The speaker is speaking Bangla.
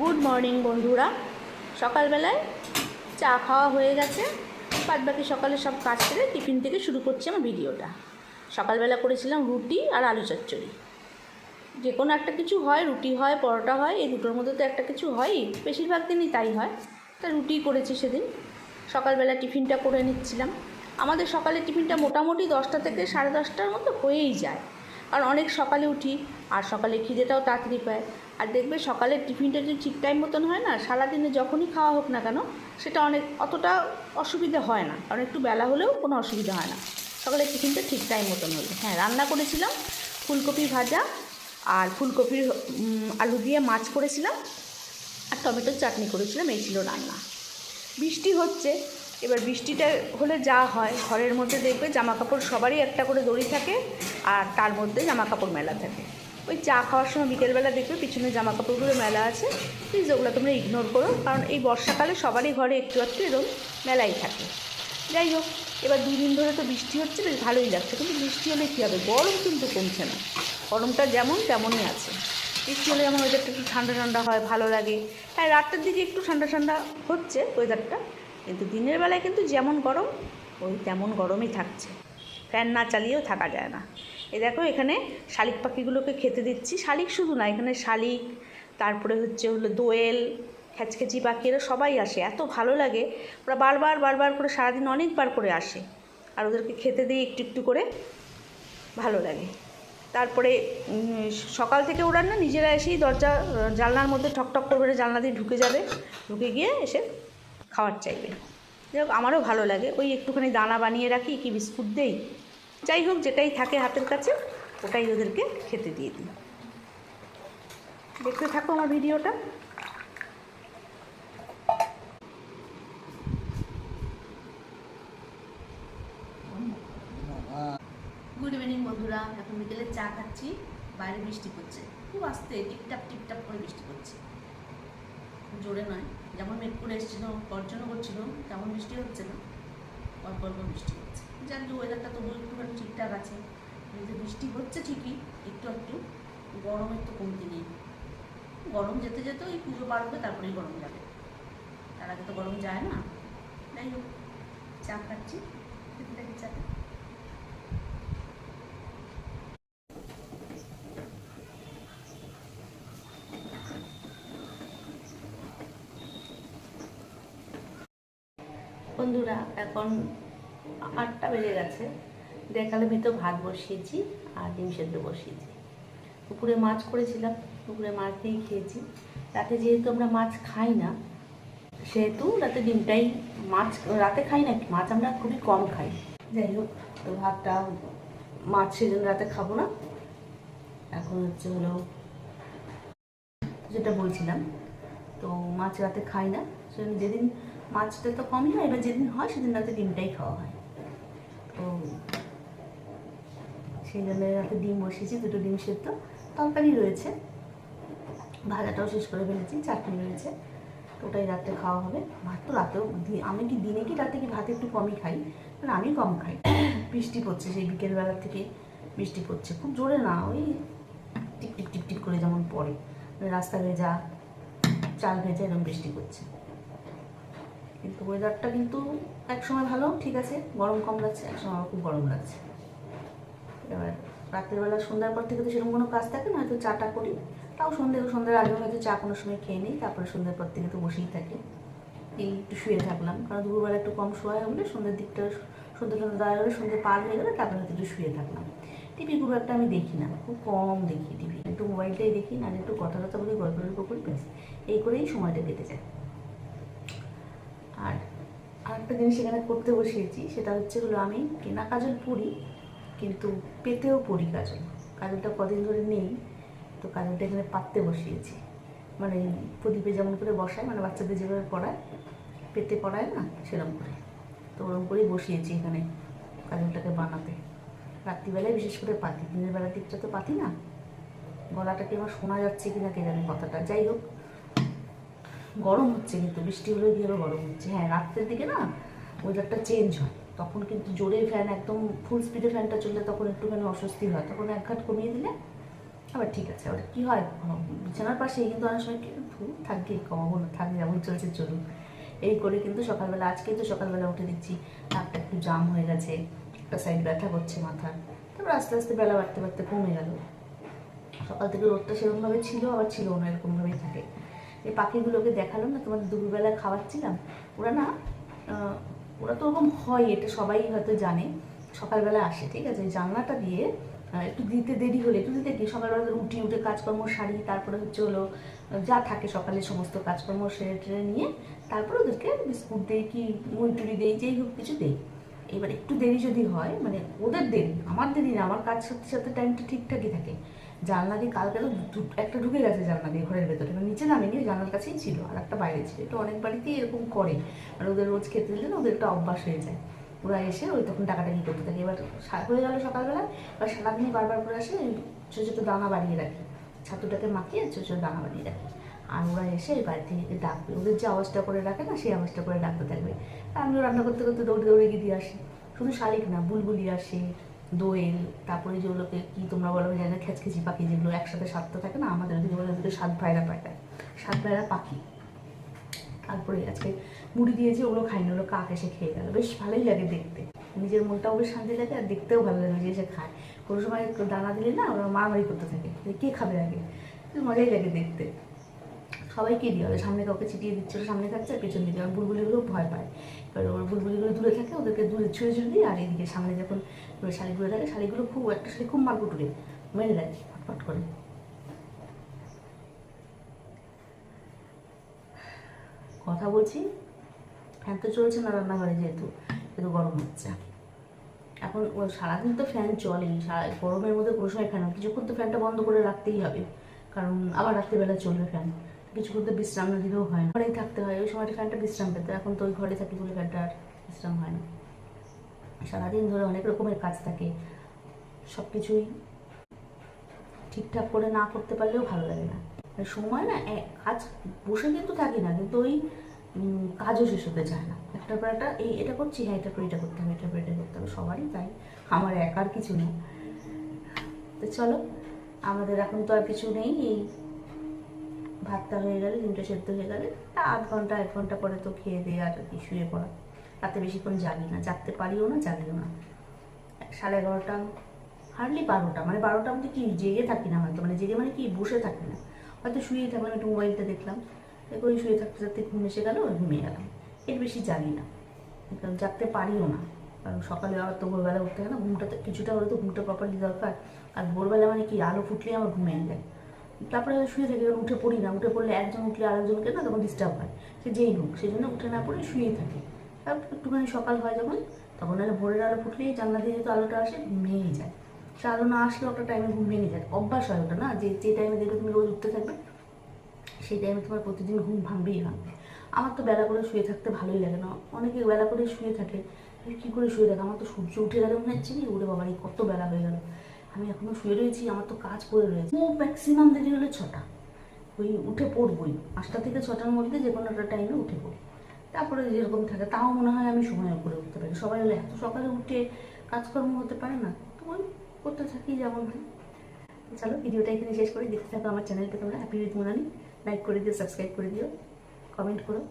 গুড মর্নিং বন্ধুরা। সকালবেলায় চা খাওয়া হয়ে গেছে। বাদ বাকি সকালে সব কাজ করে টিফিন থেকে শুরু করছি আমার ভিডিওটা। সকালবেলা করেছিলাম রুটি আর আলু চচ্চড়ি। যে কোনো একটা কিছু হয়, রুটি হয়, পরোটা হয়, এই দুটোর মধ্যে তো একটা কিছু হয়ই। বেশিরভাগ দিনই তাই হয়। তা রুটি করেছি সেদিন। সকালবেলা টিফিনটা করে নিচ্ছিলাম। আমাদের সকালে টিফিনটা মোটামুটি দশটা থেকে সাড়ে দশটার মধ্যে হয়েই যায়। কারণ অনেক সকালে উঠি, আর সকালে খিদেটাও তাড়াতাড়ি পায়। আর দেখবে সকালের টিফিনটা যদি ঠিক টাইম মতন হয় না, সারাদিনে যখনই খাওয়া হোক না কেন, সেটা অনেক, অতটা অসুবিধে হয় না। কারণ একটু বেলা হলেও কোনো অসুবিধা হয় না। সকালের টিফিনটা ঠিক টাইম মতন হলে। হ্যাঁ রান্না করেছিলাম ফুলকপি ভাজা আর ফুলকপির আলু দিয়ে মাছ করেছিলাম আর টমেটোর চাটনি করেছিলাম, এই ছিল রান্না। বৃষ্টি হচ্ছে, এবার বৃষ্টিটা হলে যা হয়, ঘরের মধ্যে দেখবে জামা কাপড় সবারই একটা করে দড়ি থাকে আর তার মধ্যে জামা কাপড় মেলা থাকে। ওই চা খাওয়ার সময় বিকেলবেলা দেখবে পিছনে জামা কাপড়গুলো মেলা আছে। প্লিজ ওগুলো তোমরা ইগনোর করো, কারণ এই বর্ষাকালে সবারই ঘরে একটু একটু এরকম মেলাই থাকে। যাই হোক, এবার দুদিন ধরে তো বৃষ্টি হচ্ছে, বেশ ভালোই লাগছে। কিন্তু বৃষ্টি হলে কী হবে? গরম কিন্তু কমছে না। গরমটা যেমন তেমনই আছে। বৃষ্টি হলে যেমন ওয়েদারটা একটু ঠান্ডা ঠান্ডা হয়, ভালো লাগে। হ্যাঁ রাতের দিকে একটু ঠান্ডা ঠান্ডা হচ্ছে ওয়েদারটা কিন্তু দিনের বেলায় কিন্তু যেমন গরম, ওই তেমন গরমই থাকছে। ফ্যান না চালিয়েও থাকা যায় না। এই দেখো এখানে শালিক পাখিগুলোকে খেতে দিচ্ছি। শালিক শুধু না, এখানে শালিক, তারপরে হচ্ছে হলো দোয়েল, খ্যাচখ্যাচি পাখি, এরা সবাই আসে, এত ভালো লাগে। ওরা বারবার বারবার করে সারাদিন অনেকবার করে আসে। আর ওদেরকে খেতে দিই একটু একটু করে ভালো লাগে। তারপরে সকাল থেকে ওরা না নিজেরা এসেই দরজা, জানলার মধ্যে ঠকঠক করবে জানলা দিয়ে ঢুকে যাবে। ঢুকে গিয়ে এসে খাওয়ার চাইবে। যাই আমারও ভালো লাগে। ওই একটুখানি দানা বানিয়ে রাখি, কি বিস্কুট দেই? যাই হোক যেটাই থাকে হাতের কাছে, ওটাই ওদেরকে খেতে দিয়ে দিই। দেখতে থাকো আমার ভিডিওটা। গুড ইভিনিং বন্ধুরা। এখন বিকেলে চা খাচ্ছি, বাইরে বৃষ্টি পড়ছে। খুব আস্তে, টিপটাপ টিপটাপ করে বৃষ্টি পড়ছে। জোরে নয়। যেমন মেঘ করে এসেছিল গর্জন করছিল, তেমন বৃষ্টি হচ্ছে না। অল্প অল্প বৃষ্টি হচ্ছে। যে ওয়েদারটা তবু একটুখানি ঠিকঠাক আছে। যে বৃষ্টি হচ্ছে ঠিকই, একটু একটু, গরম একটু কমতি নেই। গরম যেতে যেতে ওই পুজো পার হবে, তারপরেই গরম যাবে। তার আগে তো গরম যায় না। যাই হোক, চা খাচ্ছি। বন্ধুরা, এখন আটটা বেজে গেছে। দেখালে ভিতর ভাত বসিয়েছি আর ডিম সেদ্ধ বসিয়েছি। পুকুরে মাছ করেছিলাম পুকুরে মাছ দিয়েই খেয়েছি। রাতে যেহেতু আমরা মাছ খাই না, সেহেতু রাতে ডিমটাই মাছ, রাতে খাই না, মাছ আমরা খুবই কম খাই। যাই হোক, তো ভাতটা মাছ সেজন্য রাতে খাব না। এখন হচ্ছে হলো যেটা বলছিলাম, তো মাছ রাতে খাই না। সেজন্য যেদিন মাছটা তো কমই হয়, এবার যেদিন হয়, সেদিন রাতে ডিমটাই খাওয়া হয়। সেই জন্য রাতে ডিম বসিয়েছি, দুটো ডিম সেদ্ধ। তরকারি রয়েছে। ভাজাটাও শেষ করে ফেলেছি, চাটনি রয়েছে। ওটাই রাতে খাওয়া হবে। ভাত তো রাতেও আমি কি দিনে কি রাতে কি ভাত একটু কমই খাই? মানে আমি কম খাই। বৃষ্টি পড়ছে সেই বিকেলবেলা থেকে বৃষ্টি পড়ছে। খুব জোরে না, ওই টিপ টিপ টিপ টিপ করে যেমন পড়ে। মানে রাস্তা ভেজা চাল ভেজা এরকম বৃষ্টি করছে কিন্তু ওয়েদারটা কিন্তু এক সময় ভালো, ঠিক আছে? গরম কম লাগছে এক সময় আবার খুব গরম লাগছে। এবার রাত্রেবেলা সন্ধ্যার পর থেকে তো সেরকম কোনো কাজ থাকে না, হয়তো চাটা করি। তাও সন্ধ্যে সন্ধ্যার আগে হয়তো চা কোনো সময় খেয়ে নিই, তারপরে সন্ধ্যার পর থেকে তো বসেই থাকি। এই একটু শুয়ে থাকলাম, কারণ দুপুরবেলা একটু কম শোয়া হলে সন্ধ্যের দিকটা, সন্ধ্যে সন্ধ্যে দেওয়া গেলে সন্ধ্যে পার হয়ে গেলে তারপরে হয়তো একটু শুয়ে থাকলাম। টিভি খুব একটা আমি দেখি না, খুব কম দেখি টিভি। একটু মোবাইলটাই দেখি না একটু কথা টথা বলি গল্প টল্প করি এই করেই সময়টা কেটে যায়। আর আরেকটা জিনিস এখানে করতে বসিয়েছি, সেটা হচ্ছে হলো আমি কেনা কাজল পরি কিন্তু পেতেও পরি কাজল। কাজলটা কদিন ধরে নেই, তো কাজলটা এখানে পাততে বসিয়েছি। মানে প্রদীপে যেমন করে বসায় মানে বাচ্চাদের যেভাবে পড়ায়, পেতে পড়ায় না সেরকম করে। তো ওরকম করেই বসিয়েছি এখানে কাজলটাকে বানাতে। রাত্রিবেলায় বিশেষ করে পাতি, দিনের বেলার দিকটা তো পাতি না। গলাটাকে আমার শোনা যাচ্ছে কিনা কে জানে কথাটা। যাই হোক গরম হচ্ছে কিন্তু, বৃষ্টি হলে কি আরও গরম হচ্ছে? হ্যাঁ রাত্রের দিকে না ওয়েদারটা চেঞ্জ হয়। তখন কিন্তু জোরে ফ্যান একদম ফুল স্পিডে ফ্যানটা চললে তখন একটুখানি অস্বস্তি হয়। তখন এক ঘাট কমিয়ে দিলে আবার ঠিক আছে। আবার কী হয়? বিছানার পাশেই কিন্তু অনেক সময় কিন্তু থাকবে কমাবো না যেমন চলছে, চলুন। এই করে কিন্তু সকালবেলা, আজকে তো সকালবেলা উঠে দেখছি নাকটা একটু জাম হয়ে গেছে, একটা সাইড ব্যথা করছে মাথার। তারপর আস্তে আস্তে বেলা বাড়তে বাড়তে কমে গেল। সকাল থেকে রোদটা সেরকমভাবে ছিল, আবার ছিল না, এরকমভাবেই থাকে। এই পাখিগুলোকে দেখালাম না, তোমাদের দুপুরবেলা খাওয়াচ্ছিলাম। ওরা না ওরা তো ওরকম হয়, এটা সবাই হয়তো জানে। সকালবেলা আসে, ঠিক আছে? জানলাটা দিয়ে একটু দিতে দেরি হলে, একটু দিতে কি সকালবেলা উঠি, উঠে কাজকর্ম সারি, তারপরে হচ্ছে হলো, যা থাকে সকালে সমস্ত কাজকর্ম সেরে টেরে নিয়ে, তারপরে ওদেরকে বিস্কুট দেই কি, মুড়ি দেই, যেই হোক কিছু দেই। এবার একটু দেরি যদি হয় মানে ওদের দেরি, আমার দেরি না, আমার কাজ সাথে সাথে টাইমটা ঠিকঠাকই থাকে। জানলা দিয়ে কালকে তো একটা ঢুকে গেছে জানলা দিয়ে ঘরের ভেতরে। মানে নিচে নামেনি জানলার কাছেই ছিল, আর একটা বাইরে ছিল। এটা অনেক বাড়িতেই এরকম করে। আর ওদের রোজ খেতে দিলে না, ওদের একটা অভ্যাস হয়ে যায়। ওরা এসে ওই তখন টাকাটাকি করতে থাকে। এবার হয়ে গেল সকালবেলা এবার সারাদিনই বারবার করে আসে ছোটো ছোটো দানা বাড়িয়ে রাখি। ছাতুটাকে মাখিয়ে ছোটো ছোটো দানা বানিয়ে রাখি। আর ওরা এসে এই বাড়ি থেকে ডাকবে। ওদের যে আওয়াজটা করে রাখে না, সেই আওয়াজটা করে ডাকতে থাকবে। আর আমিও রান্না করতে করতে দৌড়ে দৌড়ে গিয়ে দিয়ে আসি। শুধু শালিক না, বুলবুলি আসে দোয়েল, তারপরে যেগুলোকে কি তোমরা বলো জানি না খেচখেচি পাখি, যেগুলো একসাথে সাতটা থাকে না, আমাদের ওদিকে বলে ওদিকে সাত ভাইরা পায়রা সাত ভাইরা পাখি। তারপরে আজকে মুড়ি দিয়েছে, ওগুলো খায়নি, ওগুলো কাক এসে খেয়ে গেল। বেশ ভালোই লাগে দেখতে। নিজের মনটাও বেশ শান্তি লাগে আর দেখতেও ভালো লাগে যে এসে খায়। কোনো সময় দানা দিলে না, ওরা মারামারি করতে থাকে। কে খাবে আগে? মজাই লাগে দেখতে। সবাইকে হবে সামনে কাউকে ছিটিয়ে দিচ্ছে ওরা সামনে খাচ্ছে আর পেছন দিকে আর বুলবুলিগুলো ভয় পায়। এবার ওর বুলবুলিগুলো দূরে থাকে, ওদেরকে দূরে ছুঁড়ে ছুঁড়ে দিই, আর এদিকে সামনে যখন শাড়িগুলো থাকে, শাড়িগুলো খুব একটা শাড়ি খুব মারকুটুরে মেরে দেয়, ফটফট করে। কথা বলছি? ফ্যান তো চলছে না রান্নাঘরে যেহেতু, কিন্তু গরম হচ্ছে। এখন সারাদিন তো ফ্যান চলেই সারা গরমের মধ্যে কোনো সময় ফ্যান, কিছুক্ষণ তো ফ্যানটা বন্ধ করে রাখতেই হবে। কারণ আবার রাত্রিবেলা চলবে ফ্যান। কিছুক্ষণ তো বিশ্রাম না দিলেও হয় না। ঘরেই থাকতে হয়, ওই সময়টা ফ্যানটা বিশ্রাম পেতে, এখন তো ওই ঘরে থাকি বলে ফ্যানটা আর বিশ্রাম হয় না। সারাদিন ধরে অনেক রকমের কাজ থাকে সব কিছুই ঠিকঠাক করে না করতে পারলেও ভালো লাগে না। মানে সময় না কাজ বসে কিন্তু থাকি না, কিন্তু ওই কাজও শেষ হতে চায় না। একটার পর একটা, এই এটা করছি হ্যাঁ এটা পর এটা করতে হবে, এটা পর এটা করতে হবে, সবারই তাই, আমার একার কিছু না তো চলো, আমাদের এখন তো আর কিছু নেই, এই ভাতটা হয়ে গেলে, ডিমটা সেদ্ধ হয়ে গেলে আধ ঘণ্টা, এক ঘণ্টা পরে তো খেয়ে দিয়ে আর কি শুয়ে পড়া। রাতে বেশিক্ষণ জাগি না, জাগতে পারিও না, জাগিও না। সাড়ে এগারোটা হার্ডলি বারোটা মানে বারোটা মধ্যে কি জেগে থাকি না হয়তো মানে জেগে মানে কি বসে থাকি না। হয়তো শুয়েই থাকলাম, একটু মোবাইলটা দেখলাম এরপর শুয়ে থাকতে থাকতে ঘুম এসে গেল, ঘুমিয়ে গেলাম। এর বেশি জানি না। কারণ জাগতে পারিও না, কারণ সকালে আবার তো ভোরবেলা উঠতে হয় না, ঘুমটা তো কিছুটা হলে তো ঘুমটা প্রপারলি দরকার। আর ভোরবেলা মানে কি, আলো ফুটলেই আমার ঘুমিয়ে যায় তারপরে শুয়ে থাকি কারণ উঠে পড়ি না। উঠে পড়লে একজন উঠলে আরেকজনকে না তখন ডিস্টার্ব হয়। সে যেই হোক সেই জন্য উঠে না পড়ে শুয়ে থাকে। তারপর একটুখানি সকাল হয় যখন, তখন আর ভোরের আলো ফুটলেই জানলা দিয়ে যেহেতু আলোটা আসে ভেঙেই যায়। সে আলো না আসলে একটা টাইমে ঘুম ভেঙে যায়। অভ্যাস হয় ওটা না, যে যে টাইমে দেখবে তুমি রোজ উঠতে থাকবে, সেই টাইমে তোমার প্রতিদিন ঘুম ভাঙবেই ভাঙবে। আমার তো বেলা করে শুয়ে থাকতে ভালোই লাগে না। অনেকে বেলা করে শুয়ে থাকে কী করে শুয়ে থাকে? আমার তো সূর্য উঠে গেলে মনে হচ্ছে কি উঠে বাবা এই কত বেলা হয়ে গেল। আমি এখনও শুয়ে রয়েছি, আমার তো কাজ করে রয়েছে। ও ম্যাক্সিমাম দেরি হলে ছটা। ওই উঠে পড়বই। পাঁচটা থেকে ছটার মধ্যে যে কোনো একটা টাইমে উঠে পড়ি। তারপরে যেরকম থাকে, তাও মনে হয় আমি সময় করে উঠতে পারি। সবাই হলে এত সকালে উঠে কাজকর্ম হতে পারে না? তো ওই করতে থাকি, যেমন হয়। চলো, ভিডিওটা এখানে শেষ করে। দেখতে থাকো আমার চ্যানেলটা তোমরা। হ্যাপি উইথ মোনালি লাইক করে দিও সাবস্ক্রাইব করে দিও। কমেন্ট করো।